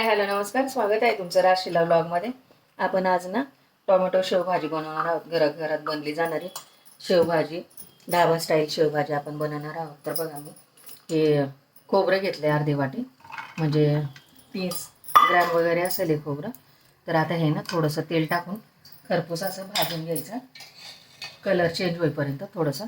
Hi hello नमस्कार. स्वागत आहे तुमचं राशीला ब्लॉगमध्ये. आपण आज ना टोमॅटो शेवभाजी बनवणार आहोत. घरात घरात बनली जाणारी शेवभाजी. ढाबा स्टाईल शेवभाजी आपण बनवणार आहोत. तर बघा मी हे खोबरं घेतलं आहे अर्धे वाटे. म्हणजे तीस ग्रॅम वगैरे असेल हे खोबरं. तर आता हे ना थोडंसं तेल टाकून खरपूस असं भाजून घ्यायचं. कलर चेंज होईपर्यंत थोडंसं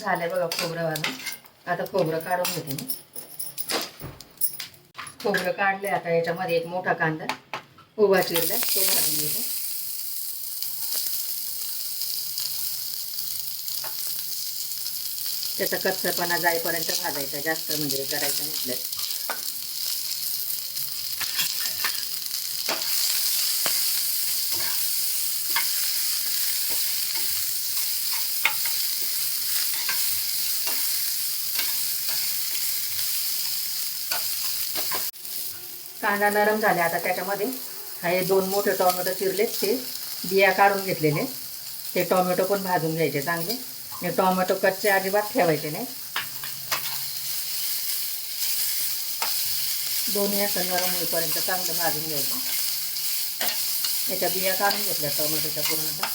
झालंय बघा खोबरं वाजून आता खोबरं काढून घेते मी. खोबरं काढले आता याच्यामध्ये एक मोठा कांदा उभा चिरला तो भाजून घेते. त्याचा कच्चपणा जाईपर्यंत भाजायचा जास्त म्हणजे करायचं म्हटलं कांदा नरम झाले आता त्याच्यामध्ये. हे दोन मोठे टोमॅटो चिरलेत ते बिया काढून घेतलेले. ते टोमॅटो पण भाजून घ्यायचे चांगले. आणि टोमॅटो कच्चे अजिबात ठेवायचे नाही. दोन्ही असं नरम होईपर्यंत चांगलं भाजून घ्यायचं. याच्या बिया काढून घेतल्या टोमॅटोच्या पूर्णतः.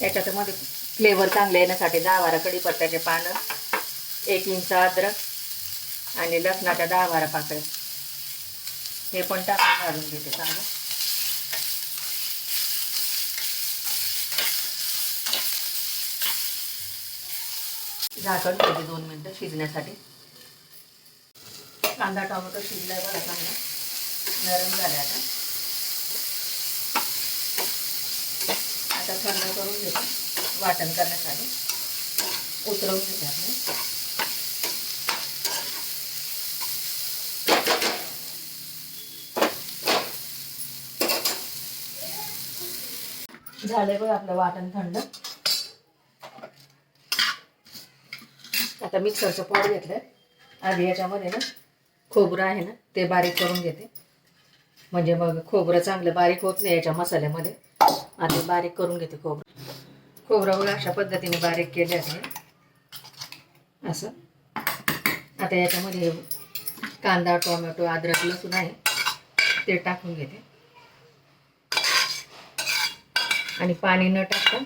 याच्यामध्ये फ्लेवर चांगले येण्यासाठी दहा बारा कढीपत्त्याचे पानं एक इंच अद्रक आणि लसणाच्या दहा बारा पाकळ्या. हे पण टाकून घालून घेते चांगलं. झाकण ठेवते दोन मिनटं शिजण्यासाठी. कांदा टोमॅटो शिजलाय बघा चांगला. नरम झाला आता. आता थंड करून घेते. वाटण करण्यासाठी उतरवून घेते आपण. झालंय बघ आपलं वाटण थंड. आता मिक्सरचं पॉट घेतलंय. आधी याच्यामध्ये ना खोबरं आहे ना ते बारीक करून घेते. म्हणजे मग खोबरं चांगलं बारीक होत नाही याच्या मसाल्यामध्ये. आधी बारीक करून घेते खोबरं. खोबरं अशा पद्धतीने बारीक केले आहे. असं. आता याच्यामध्ये कांदा टोमॅटो अद्रक लसूण आहे. ते टाकून घेते. आणि पाणी न टाकता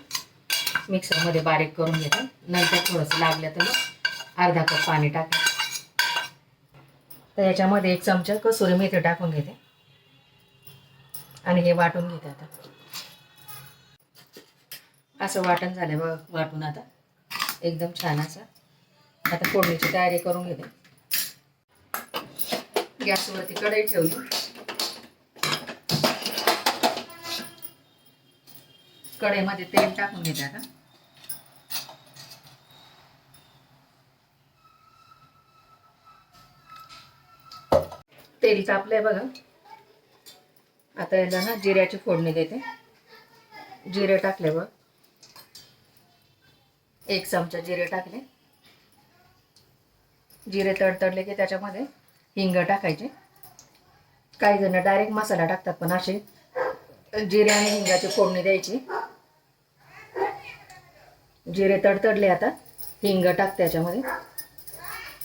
मिक्सरमध्ये बारीक करून घेते. नंतर थोडंसं लागलं तर मग अर्धा कप पाणी टाकते. तर याच्यामध्ये एक चमचा कसुरी मेथी टाकून घेते. आणि हे वाटून घेते आता. असं वाटण झालं बघ वाटून आता. एकदम छान असं. आता फोडणीची तयारी करून घेते. गॅसवरती कढई ठेवली. कढईमध्ये तेल टाकून घेते आता. तेल तापलंय बघा. आता याला ना जिऱ्याची फोडणी देते. जिरे टाकले बघ. एक चमचा जिरे टाकले. जिरे तडतडले की त्याच्यामध्ये हिंग टाकायचे. काही जण डायरेक्ट मसाला टाकतात पण असे जिरे आणि हिंगाची फोडणी द्यायची. जिरे तडतडले आता हिंग टाकते त्याच्यामध्ये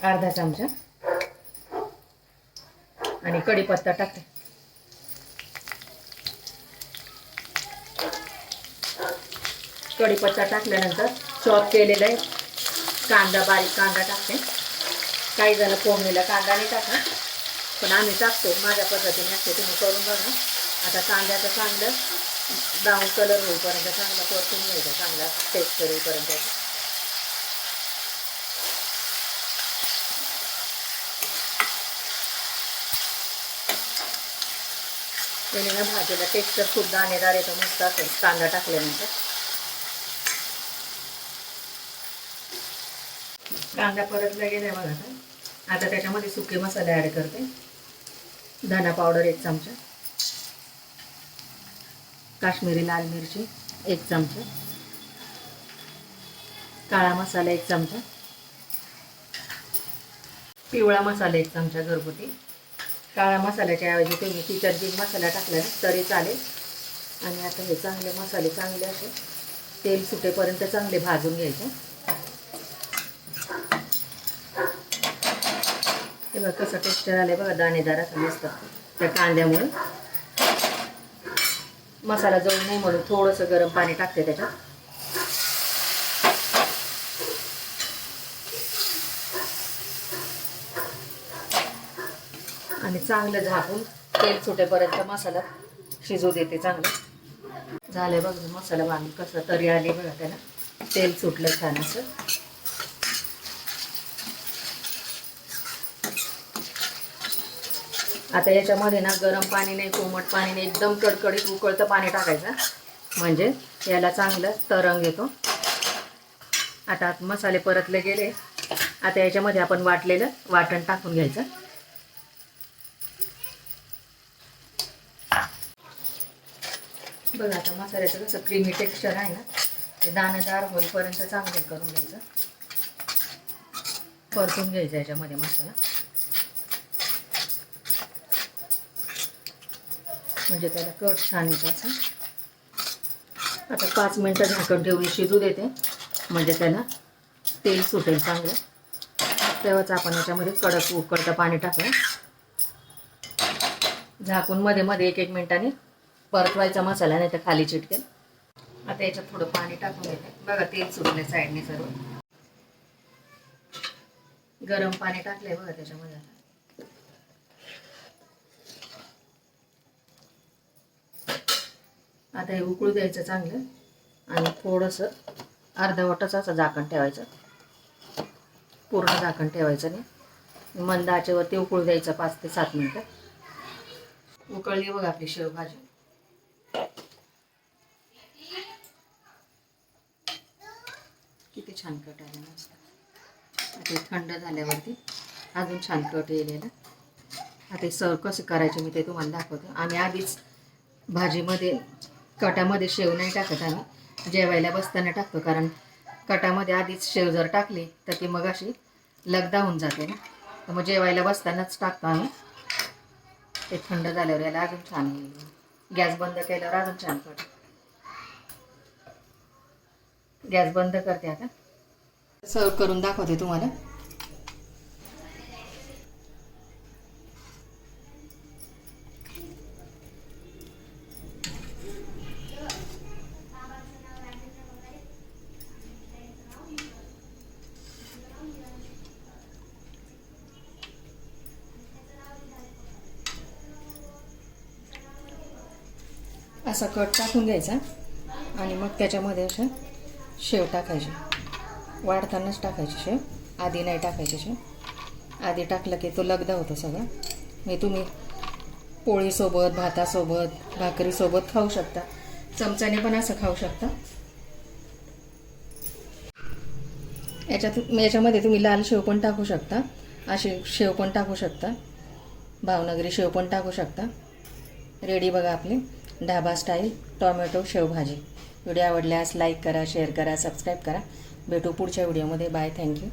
अर्धा चमचा. आणि कढीपत्ता टाकते. कढीपत्ता टाकल्यानंतर चॉप केलेला आहे. कांदा बारीक कांदा टाकते. काही जण फोडणीला कांदा नाही टाकत पण आम्ही टाकतो. माझ्या पद्धतीने असते. तुम्ही करून बघा. आता कांद्याचं चांगलं ब्राऊन कलर होईपर्यंत चांगला परतून घ्यायचा. चांगला टेस्ट होईपर्यंत. त्याने ना भाजीला टेक्स्चर खूप दाणेदार येतो. मस्त असेल कांदा टाकल्यानंतर. कांदा परतला गेला बघा आता. आता त्याच्यामध्ये सुके मसाले ॲड करते. धना पावडर एक चमचा. काश्मीरी लाल मिरची एक चमचा. काळा मसाला एक चमचा. पिवळा मसाला एक चमचा घरगुती. काळ्या मसाल्याच्या ऐवजी तुम्ही किचन किंग मसाला टाकला तरी चालेल. आणि आता हे चांगले मसाले चांगले असे. तेल सुटेपर्यंत चांगले भाजून घ्यायचे. बघा कसं टेक्स्चर आले बघा दाणेदार असं मस्त. त्या कांद्यामुळे. मसाला जळू नाही म्हणून थोडंसं गरम पाणी टाकते त्याच्यात. आणि चांगलं झाकून तेल सुटेपर्यंत मसाला शिजू देते चांगलं. झालं बघ मसाला बांधून कसं तरी आली बघा त्याला. तेल सुटलं छान असं. आता याच्यामध्ये ना गरम पाणी नाही कोमट पाणी नाही एकदम कडकडीत उकळतं पाणी टाकायचं. म्हणजे याला चांगलं तरंग येतो. आता मसाले परतले गेले. आता याच्यामध्ये आपण वाटलेलं वाटण टाकून घ्यायचं. बघा आता मसाल्याचं कसं क्रीमी टेक्स्चर आहे ना ते दाणेदार होईपर्यंत चांगलं करून घ्यायचं. परतून घ्यायचं याच्यामध्ये मसाला. म्हणजे त्याला कट छान येत असं आता पाच मिनटं झाकण ठेवून शिजू देते. म्हणजे त्याला तेल सुटेल चांगलं. तेव्हाच आपण याच्यामध्ये कडक उकळतं पाणी टाकू झाकून मध्ये मध्ये एक एक मिनिटाने परतवायचा मसाला नाही तर खाली चिटकेल. आता याच्यात थोडं पाणी टाकून येते बघा तेल सुटले साईडने सर्व. गरम पाणी टाकलंय बघा त्याच्यामध्ये. आता हे उकळू द्यायचं चांगलं. आणि थोडंसं अर्धवटच असं झाकण ठेवायचं. पूर्ण झाकण ठेवायचं नाही. मंद आचेवरती उकळू द्यायचं पाच ते सात मिनटं. उकळली बघ आपली शेवभाजी. किती छान कट आले आता थंड झाल्यावरती अजून छान कट येईल आता हे सर्व कसं करायचं मी ते तुम्हाला दाखवते. आम्ही आधीच भाजीमध्ये कटामध्ये शेव नाही टाकत आम्ही. जेवायला बसताना टाकतो कारण कटामध्ये आधीच शेव जर टाकली तर ती मग अशी लगदा होऊन जाते ना. तर मग जेवायला बसतानाच टाकतो आम्ही. ते थंड झाल्यावर याला अजून छान येईल गॅस बंद केल्यावर अजून छान कट गॅस बंद करते आता. सर्व करून दाखवते तुम्हाला. असा कट टाकून घ्यायचा आणि मग त्याच्यामध्ये असं शेव टाकायची. वाढतानाच टाकायची शेव. आधी नाही टाकायची शेव. आधी टाकलं की तो लगदा होतो सगळं. मी म्हणजे तुम्ही पोळीसोबत भातासोबत भाकरीसोबत खाऊ शकता. चमच्याने पण असं खाऊ शकता. याच्यात याच्यामध्ये तुम्ही लाल शेव पण टाकू शकता. अशी शेव पण टाकू शकता. भावनगरी शेव पण टाकू शकता. रेडी बघा आपली. ढाबा स्टाईल टॉमॅटो शेवभाजी. व्हिडिओ आवडल्यास लाईक करा शेअर करा सबस्क्राईब करा. भेटू पुढच्या व्हिडिओमध्ये. Bye thank you.